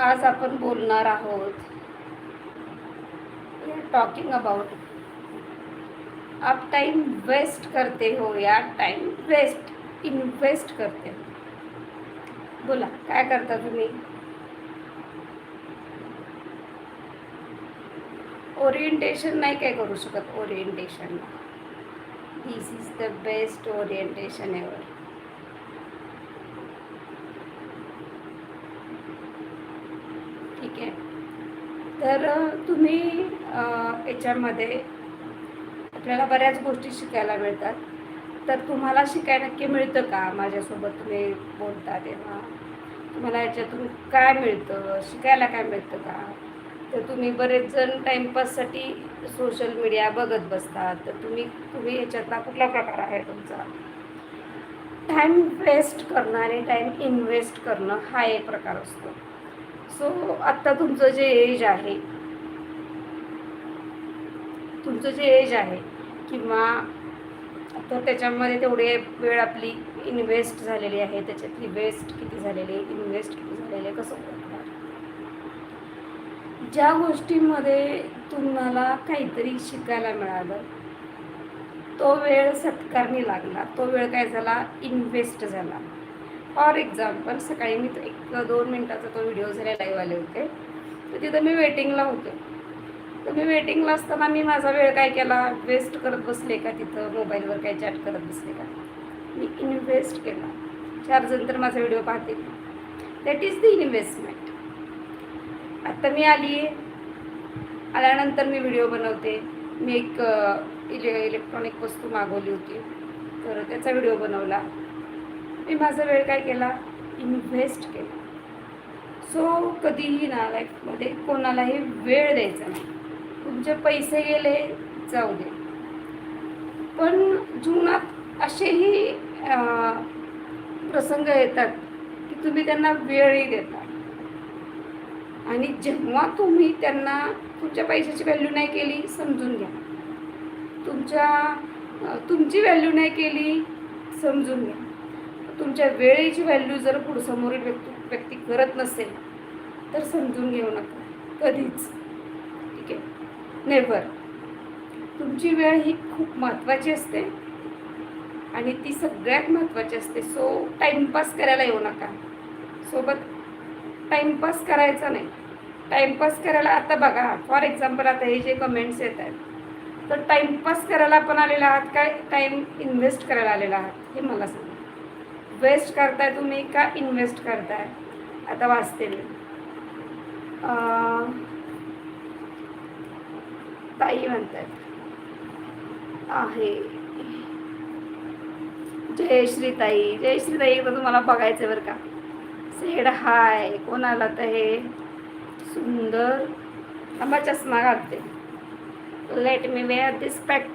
आज आपण बोलणार आहोत टॉकिंग अबाउट आप टाइम वेस्ट करते हो या टाइम वेस्ट इन्वेस्ट करते हो. बोला, काय करता तुम्ही? ओरिएंटेशन नाही काय करू शकत orientation this is the best orientation ever ठीक आहे. तर तुम्ही याच्यामध्ये आपल्याला बऱ्याच गोष्टी शिकायला मिळतात. तर तुम्हाला शिकायला नक्की मिळतं का? माझ्यासोबत तुम्ही बोलता तेव्हा. तुम्हाला याच्यातून काय मिळतं? शिकायला काय मिळतं का? तर तुम्ही बरेच जण टाईमपाससाठी सोशल मीडिया बघत बसतात. तर तुम्ही तुम्ही याच्यातला कुठला प्रकार आहे तुमचा? टाईम वेस्ट करणं आणि टाईम इन्व्हेस्ट करणं हा एक प्रकार असतो. सो आत्ता तुमचं जे एज आहे तुमचं जे एज आहे किंवा तर त्याच्यामध्ये तेवढे वेळ आपली इन्व्हेस्ट झालेली आहे त्याच्यातली वेस्ट किती झालेली आहे इन्व्हेस्ट किती झालेली आहे कसं ओळखणार ज्या गोष्टीमध्ये तुम्हाला काहीतरी शिकायला मिळालं तो वेळ सत्कारणी लागला तो वेळ काय झाला? इन्व्हेस्ट झाला. फॉर एक्झाम्पल सकाळी मी एक दोन मिनटाचा तो व्हिडिओ झाला लाईव्ह आले होते तर तिथं मी वेटिंगला होते. तर मी वेटिंगला असताना मी माझा वेळ काय केला? वेस्ट करत बसले का तिथं? मोबाईलवर काय चॅट करत बसले का? मी इन्व्हेस्ट केला. चार जण तर माझा व्हिडिओ पाहतील. दॅट इज द इन्व्हेस्टमेंट आत्ता मी आली. आहे आल्यानंतर मी व्हिडिओ बनवते. मी एक इले इलेक्ट्रॉनिक वस्तू मागवली होती. तर त्याचा व्हिडिओ बनवला. मी माझा वेळ काय केला? इन्व्हेस्ट केला. सो कधीही ना लाईफमध्ये म्हणजे कोणालाही वेळ द्यायचा नाही. तुमचे पैसे गेले जाऊ दे. पण जीवनात असेही प्रसंग येतात की तुम्ही त्यांना वेळही देता. आणि जेव्हा तुम्ही त्यांना तुमच्या पैशाची व्हॅल्यू नाही केली समजून घ्या. तुमच्या तुमची व्हॅल्यू नाही केली समजून घ्या. तुमच्या वेळेची व्हॅल्यू जर पुढं समोरील व्यक्ती व्यक्ती करत नसेल तर समजून घेऊ नका. कधीच. ठीक आहे? नेव्हर तुमची वेळ ही खूप महत्त्वाची असते. आणि ती सगळ्यात महत्त्वाची असते. सो टाईमपास करायला येऊ नका. सोबत टाईमपास करायचा नाही. टाईमपास करायला आता बघा. फॉर एक्झाम्पल आता हे जे कमेंट्स येत आहेत. तर टाईमपास करायला आपण आलेला आहात काय? टाईम इन्व्हेस्ट करायला आलेला आहात. हे मला सांगा. वेस्ट करताय तुम्ही का इन्व्हेस्ट करताय? आता वाचते मी. ताई म्हणतात आहे. जयश्री ताई जयश्री ताई एकदा तुम्हाला बघायचं बरं का. सेड हाय कोण आला तर हे सुंदर थांबा चष्मा घालते. Let me wear this pact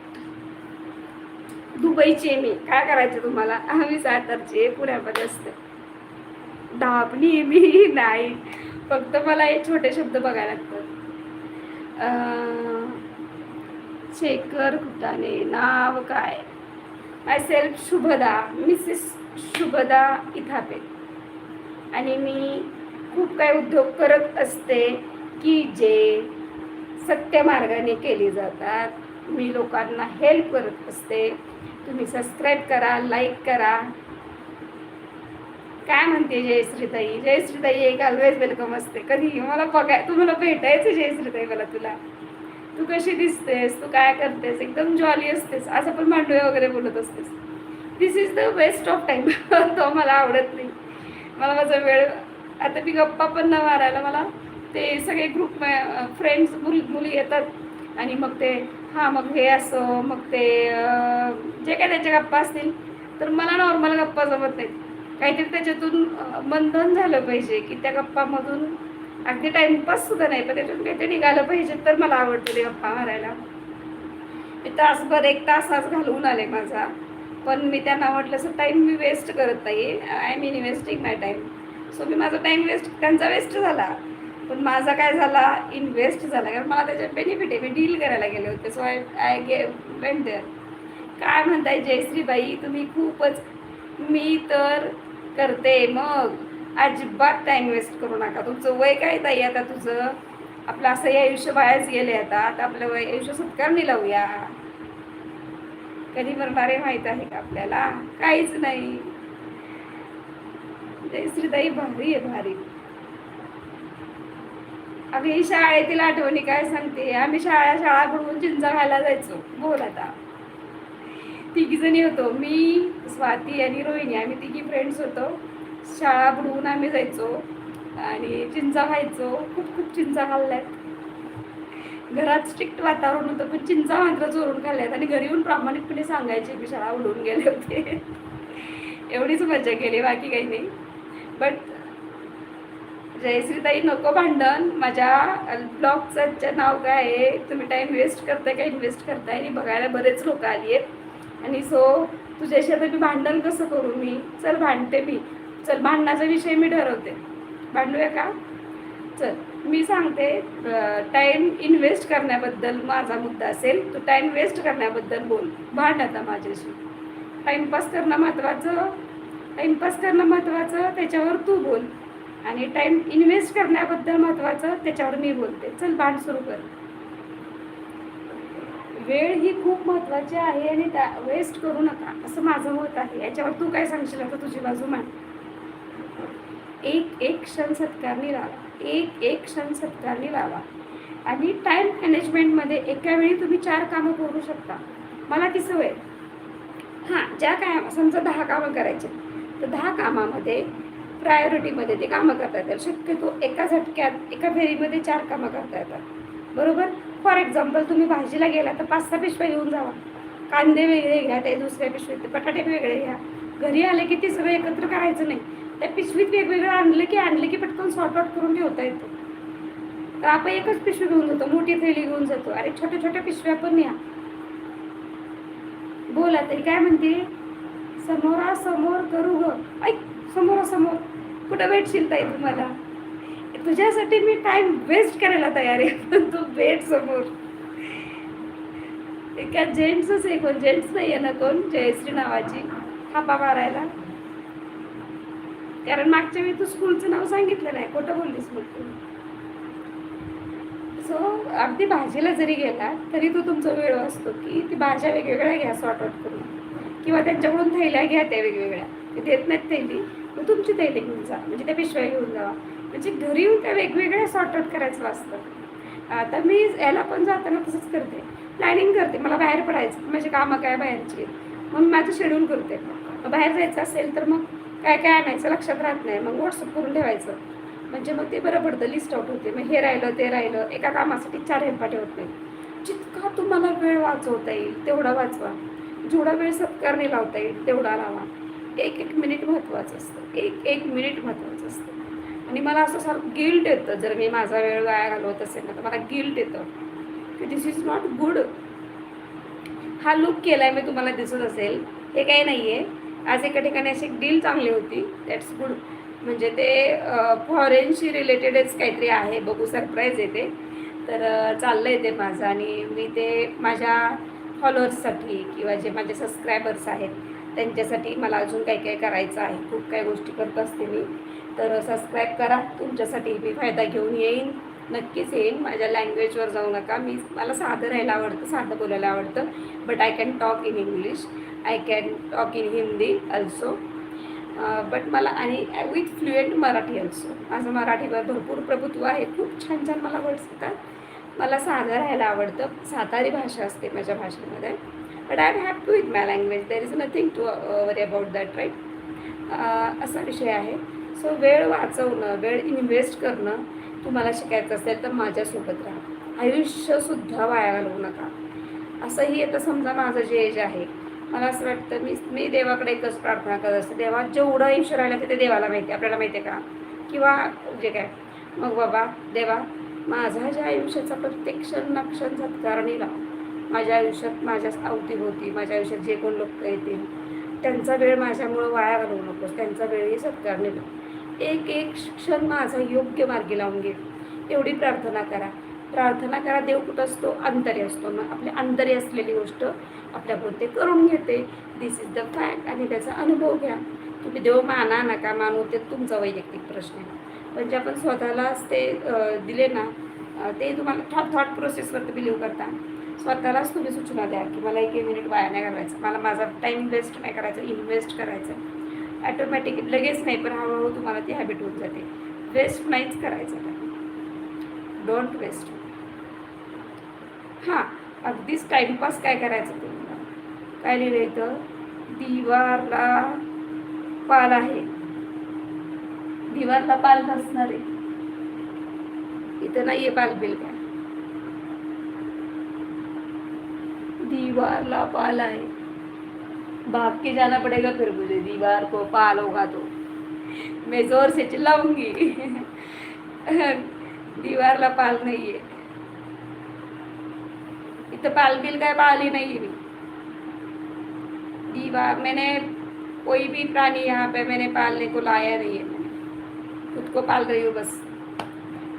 दुबईचे मी. काय करायचं तुम्हाला? आम्ही सातारचे पुण्यामध्ये असते. दाबली मी. नाही. फक्त मला हे छोटे शब्द बघायला लागतात. शेखर कुटाने नाव काय? My self Shubhada. Mrs Shubhada Ithape. आणि मी खूप काही उद्योग करत असते की जे सत्य मार्गाने केले जातात. मी लोकांना हेल्प करत असते. तुम्ही सबस्क्राईब करा लाईक करा. काय म्हणते जयश्रीताई जयश्रीताई एक ऑलवेज वेलकम असते. कधी मला बघाय तुम्हाला भेटायचं जयश्रीताई मला तुला. तू कशी दिसतेस? तू काय करतेस? एकदम जॉली असतेस. असं पण मांडवे वगैरे बोलत असतेस. This is the waste of time तो मला आवडत नाही. मला माझा वेळ आता मी गप्पा पण न मारायला मला ते सगळे ग्रुप फ्रेंड्स मुली मुली येतात. आणि मग ते हां मग हे असं मग ते जे काय त्याच्या गप्पा असतील तर मला नॉर्मल गप्पा जमत नाहीत. काहीतरी त्याच्यातून बंधन झालं पाहिजे की त्या गप्पामधून अगदी टाइमपास सुद्धा नाही पण त्याच्यातून काहीतरी निघालं पाहिजे तर मला आवडतं ते गप्पा मारायला. मी तासभर एक तास आज घालवून आले माझा पण मी त्यांना म्हटलं असं टाईम मी वेस्ट करत नाही I mean investing my time so मी माझा टाईम वेस्ट त्यांचा वेस्ट झाला. पण माझा काय झाला इन्व्हेस्ट झाला. कारण मला त्याच्यात बेनिफिट आहे. मी डील करायला गेले होते. सो आय आय गे वेंट देअर काय म्हणताय जयश्रीबाई? तुम्ही खूपच मी तर करते. मग अजिबात टाइम वेस्ट करू नका. तुमचं वय काय ताई आता तुझं? आपलं असं हे आयुष्य बाहेरच गेले आता. आता आपलं वय आयुष्य सत्कारणी लावूया. कधी मरणारे माहीत आहे का आपल्याला? काहीच नाही. जयश्रीताई भारी आहे भारी. आम्ही शाळेतील आठवणी काय सांगते? आम्ही शाळा शाळा बुडवून चिंचा खायला जायचो. बोल आता. तिघी जणी होतो. मी स्वाती आणि रोहिणी. आम्ही तिघी फ्रेंड्स होतो. शाळा बुडवून आम्ही जायचो आणि चिंचा खायचो. खूप खूप चिंचा खाल्ल्यात. घरात स्ट्रिक्ट वातावरण होतं पण चिंचा मात्र चोरून खाल्ल्यात आणि घरी येऊन प्रामाणिकपणे सांगायचे मी शाळा उडून गेले होते. एवढीच मजा केली बाकी काही नाही. बट जयश्रीताई नको भांडण. माझ्या ब्लॉगचं नाव काय आहे? तुम्ही टाईम वेस्ट करताय का इन्व्हेस्ट करताय? आणि बघायला बरेच लोक आली आहेत. आणि सो तुझ्याशी आता मी भांडण कसं करू मी? चल भांडते मी. चल भांडणाचा विषय मी ठरवते. भांडूया का? चल मी सांगते टाईम इन्व्हेस्ट करण्याबद्दल माझा मुद्दा असेल. तू टाईम वेस्ट करण्याबद्दल बोल. भांड आता माझ्याशी. टाईमपास करणं महत्त्वाचं टाईमपास करणं महत्त्वाचं त्याच्यावर तू बोल. आणि टाईम इन्व्हेस्ट करण्याबद्दल महत्त्वाचं त्याच्यावर मी बोलते. चल भांड सुरू कर. वेळ ही खूप महत्त्वाची आहे आणि त्या वेस्ट करू नका. असं माझं मत आहे. याच्यावर तू काय सांगशील? आता तुझी बाजू मान एक एक क्षण सत्कारणी लावा. एक एक क्षण सत्कारणी लावा. आणि टाईम मॅनेजमेंटमध्ये एका वेळी तुम्ही चार कामं करू शकता. मला ती सवय हां ज्या काय समजा दहा कामं करायचे तर दहा कामामध्ये प्रायोरिटीमध्ये ते कामं करता येतात शक्यतो एका झटक्यात एका फेरीमध्ये चार कामं करता येतात. बरोबर? फॉर एक्झाम्पल तुम्ही भाजीला गेला तर पाच सहा पिशव्या घेऊन जावा. कांदे वेगळे घ्या ते दुसऱ्या पिशवीत बटाटे वेगळे घ्या. घरी आले की ते सगळं एकत्र करायचं नाही. त्या पिशवीत वेगवेगळं आणलं की आणलं की पटकन सॉर्ट आउट करून ठेवता येतं. तर आपण एकच पिशवी घेऊन जातो मोठी थैली घेऊन जातो. अरे छोट्या छोट्या पिशव्या पण या. बोला तरी काय म्हणते? समोरासमोर करू ग. ऐक समोरासमोर कुठं भेटशील ताई तुम्हाला? तुझ्यासाठी मी टाइम वेस्ट करायला तयार आहे. पण तू भेट समोर. एका जेंट्सच आहे कोण जेंट्स नाही आहे ना कोण? जयश्री नावाची. थापा मारायला. कारण मागच्या वेळी तू स्कूलचं नाव सांगितलं नाही. खोटं बोललीस मग तू. सो अगदी भाजीला जरी गेला तरी तो तुमचा वेळ असतो की ती भाज्या वेगवेगळ्या घ्या सॉर्ट आउट करून. किंवा त्यांच्याकडून थैल्या घ्या त्या वेगवेगळ्या. ते देत नाहीत थैली. मग तुमची थैली घेऊन जा. म्हणजे त्या पिशव्या घेऊन जावा. म्हणजे घरी येऊन त्या वेगवेगळ्या सॉर्ट आउट करायचं असतं. आता मी याला पण जाताना तसंच करते. प्लॅनिंग करते. मला बाहेर पडायचं. माझी कामं काय बाहेरची? मग माझं शेड्यूल करते. मग बाहेर जायचं असेल तर मग काय काय आणायचं लक्षात राहत नाही. मग व्हॉट्सअप करून ठेवायचं. म्हणजे मग ते बरं पडतं. लिस्ट आउट होते. मग हे राहिलं ते राहिलं. एका कामासाठी चार हेल्पा ठेवत नाही. जितका तुम्हाला वेळ वाचवता येईल तेवढा वाचवा. जेवढा वेळ सत्कारने लावता येईल तेवढा लावा. एक एक मिनिट महत्त्वाचं असतं. एक एक मिनिट महत्त्वाचं असतं. आणि मला असं सारखं गिल्ट येतं. जर मी माझा वेळ वाया घालवत असेल ना तर मला गिल्ट येतं. की दिस इज नॉट गुड हा लुक आहे मी तुम्हाला दिसत असेल. हे काही नाही आहे आज एका ठिकाणी अशी एक डील चांगली होती. दॅट्स गुड म्हणजे ते फॉरेनशी रिलेटेडच काहीतरी आहे. बघू सरप्राईज येते. तर चाललं आहे ते माझं. आणि मी ते माझ्या फॉलोअर्ससाठी किंवा जे माझे सबस्क्रायबर्स आहेत त्यांच्यासाठी मला अजून काही काही करायचं आहे. खूप काही गोष्टी करत असते मी. तर सबस्क्राईब करा. तुमच्यासाठी मी फायदा घेऊन येईन. नक्कीच येईन. माझ्या लँग्वेजवर जाऊ नका. मी मला साधं राहायला आवडतं साधं बोलायला आवडतं. But I can talk in English I can talk in Hindi also but मला आणि विथ फ्लुएंट मराठी अल्सो माझं मराठीवर भरपूर प्रभुत्व आहे. खूप छान छान मला वर्ड्स येतात. मला साधं राहायला आवडतं. सातारी भाषा असते माझ्या भाषेमध्ये. But I am happy with my language there is nothing to worry about that right असा विषय आहे. सो वेळ वाचवणं वेळ इन्व्हेस्ट करणं तुम्हाला शिकायचं असेल तर माझ्यासोबत राहा. आयुष्यसुद्धा वाया घालवू नका. असंही आता समजा माझं जे एज आहे. मला असं वाटतं मी मी देवाकडे एकच प्रार्थना करत असते. देवा जेवढं आयुष्य राहिलं ते ते देवाला माहिती आहे. आपल्याला माहिती आहे का? किंवा जे काय? मग बाबा देवा माझा ज्या आयुष्याचा प्रत्येक क्षण ना क्षण सत्कारणी लाव माझ्या आयुष्यात माझ्या अवतीभोवती माझ्या आयुष्यात जे कोण लोक येतील त्यांचा वेळ माझ्यामुळं वाया घालवू नकोस त्यांचा वेळही सत्कारणी लाव एक एक क्षण माझा योग्य मार्गी लावून घे एवढी प्रार्थना करा. प्रार्थना करा देव कुठं असतो? अंतरी असतो. मग आपल्या अंतरी असलेली गोष्ट आपल्यापुरते करून घेते. दिस इज द फॅक्ट आणि त्याचा अनुभव घ्या. तुम्ही देव माना नका मानू ते तुमचा वैयक्तिक प्रश्न आहे. पण जे आपण स्वतःलाच ते दिले ना ते तुम्हाला थॉट थॉट प्रोसेसवरती बिलीव करता. स्वतःलाच तुम्ही सूचना द्या की मला एक मिनिट वाया नाही घालवायचं. मला माझा टाईम वेस्ट नाही करायचा इन्व्हेस्ट करायचं. ॲटोमॅटिक लगेच नाही पण हळूहळू तुम्हाला ती हॅबिट होऊन जाते. वेस्ट नाहीच करायचं. डोंट वेस्ट हां अगदीच टाईमपास काय करायचं तुम्हाला? काय लिहिलं इथं? दिवारला पाल आहे. दिवारला पाल नसणार आहे. इथं नाहीये पाल बिल काय दीवारला पाल आहे. भाग के जाना पड़ेगा फिर मुझे दीवार को पाल होगा तो. मैं ज़ोर से चिल्लाऊँगी. दीवारला पाल नाहीये इथं पाल बिल काय पाळली नाही मी दीवार, मैंने कोई भी प्राणी यहाँ पे मैंने पालने को लाया नहीं है. खुद को पाल रही हूँ बस।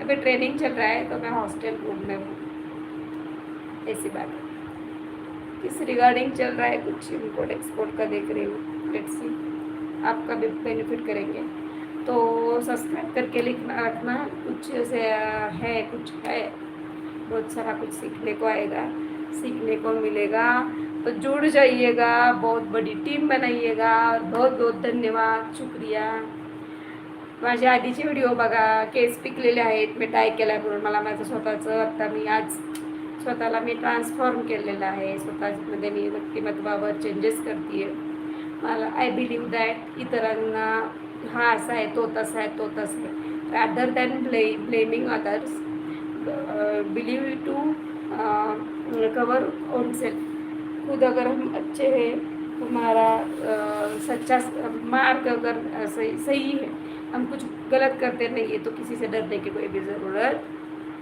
अभी ट्रेनिंग चल रहा है तो मैं हॉस्टल रूम में हूँ। ऐसी बात है। किस रिगार्डिंग चल रहा है, कुछ इम्पोर्ट एक्सपोर्ट का देख रही हूँ। लेट्स सी आपका भी बेनिफिट करेंगे। तो सब्सक्राइब करके लिखना, रखना। कुछ से है, कुछ है। बहुत सारा कुछ सीखने को आएगा। सीखने को मिलेगा। तो जुड़ जाइएगा। बहुत बड़ी टीम बनाइएगा। और बहुत बहुत धन्यवाद। शुक्रिया। माझे आधीचे व्हिडिओ बघा केस पिकलेले आहेत मी डाय केला म्हणून मला माझं स्वतःचं आत्ता मी आज स्वतःला मी ट्रान्सफॉर्म केलेलं आहे. स्वतःमध्ये मी व्यक्तिमत्वावर चेंजेस करते मला आय बिलीव दॅट इतरांना हा असा आहे तो तसा आहे तो तसा आहे. Rather than ब्ले blaming others believe to cover own self खुद अगर हम अच्छे हैं हमारा सच्चा मार्ग अगर सही सही है. हम कुछ गलत करते नहीं है तो किसी से डरने की कोई भी ज़रूरत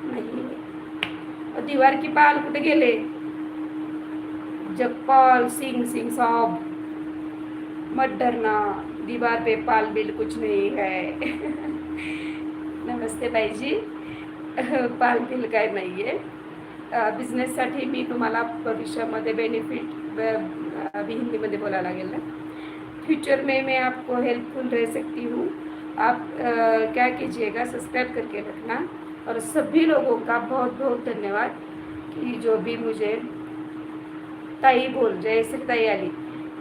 नहीं है। और दीवार की पाल कुठे गेले जगपाल सिंह सिंह साहब मत डरना, दीवार पे पाल बिल कुछ नहीं है। नमस्ते भाई जी पाल बिल काय नाही आहे बिझनेससाठी मी तुम्हाला भविष्यामध्ये बेनिफिट अभी हिंदीमध्ये बोलायला लागेल ना? फ्यूचर में मैं आपको हेल्पफुल रह सकती हूँ। आप क्या कीजिएगा सब्सक्राइब करके रखना। और सभी लोगों का बहुत बहुत धन्यवाद कि जो भी मुझे ताई बोल जयश्री ताई आली।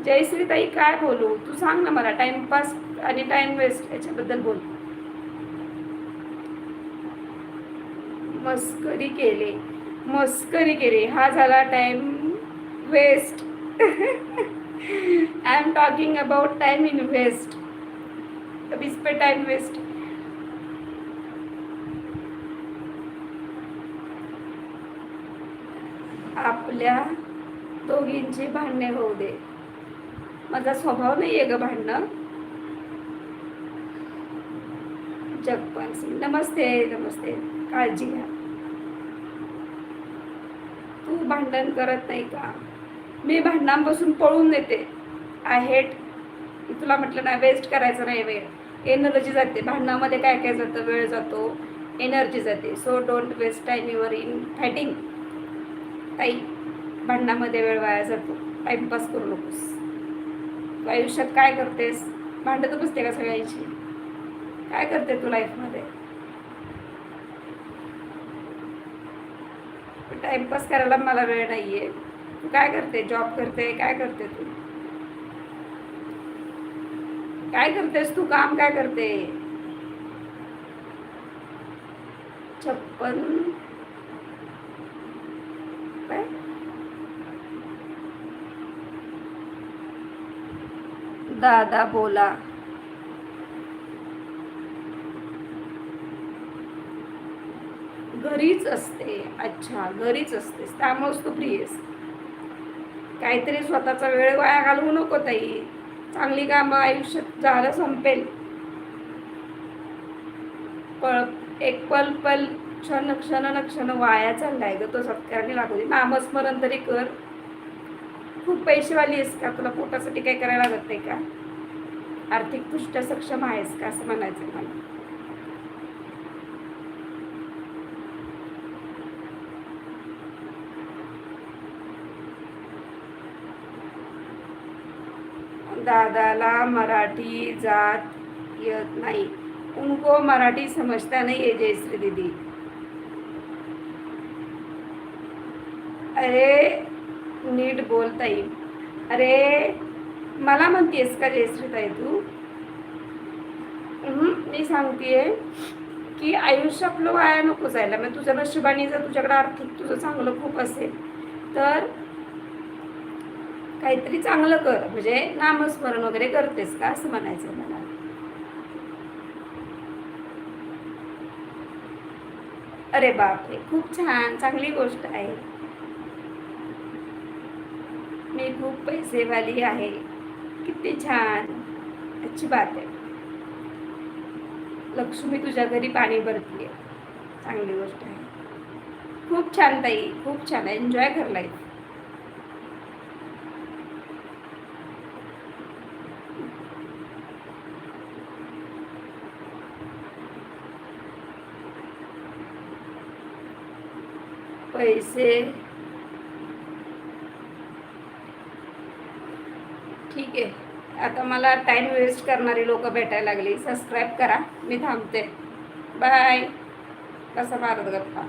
जयश्री ताई काय बोलू? तू सांग ना मला टाइमपास आणि टाइम वेस्ट याच्याबद्दल बोल. मस्करी केले मस्करी केली. हा झाला time waste I am talking about time in waste pay time waste. आपल्या दोघींची भांडणे होऊ दे. माझा स्वभाव नाही आहे ग भांडणं. जगपाल सिंग नमस्ते नमस्ते. काळजी घ्या. तू भांडण करत नाही का? मी भांडणांपासून पळून येते आय हेट तुला म्हटलं ना वेस्ट करायचं नाही वेळ. एनर्जी जाते. भांडणामध्ये काय काय जातं? वेळ जातो. एनर्जी जाते. So don't waste time your in fighting ताई भांडणामध्ये वेळ वाया जातो. टाईमपास करू नकोस. तू आयुष्यात काय करतेस? भांडत बसते का सगळ्यांची? काय करते तू लाईफमध्ये टाइमपास करायला मला वेळ नाही आहे तू काय करते? जॉब करते? काय करते तू? काय करतेस? तू काम काय करते? छप्पन. काय? दादा बोला. घरीच असते. अच्छा घरीच असतेस. त्यामुळेच तू फ्री आहेस. काहीतरी स्वतःचा वेळ वाया घालवू नको ताई. चांगली कामं आयुष्यात झालं संपेल. पळ एक पल पल क्षण क्षण क्षण वाया चाललाय ग तो सत्कारणी लागू दे. नामस्मरण तरी कर. खूप पैसेवाली आहेस का? तुला पोटासाठी काय करायला लागत नाही का? आर्थिकदृष्ट्या सक्षम आहेस का? असं म्हणायचं मला. दादाला मराठी जात येत नाही. उनको मराठी समजता नाही आहे जयश्री दीदी. अरे नीट बोलताई अरे मला म्हणतेस का जयश्री ताई तू? मी सांगतेय की आयुष्य आपलं वाया नको जायला. मग तुझ्या नशिबाने जर तुझ्याकडे आर्थिक तुझं चांगलं खूप असेल तर काहीतरी चांगलं कर. म्हणजे नामस्मरण वगैरे करतेस का? असं म्हणायचं मला. अरे बापरे खूप छान. चांगली गोष्ट आहे. मी खूप पैसेवाली आहे. किती छान. अच्छी बात आहे. लक्ष्मी तुझ्या घरी पाणी भरतीये. चांगली गोष्ट आहे. खूप छान ताई खूप छान. एन्जॉय कर लाईफ पैसे. ठीक आहे. आता मला टाईम वेस्ट करणारी लोक भेटायला लागली. सबस्क्राईब करा. मी थांबते. बाय कसा मारत गप्पा?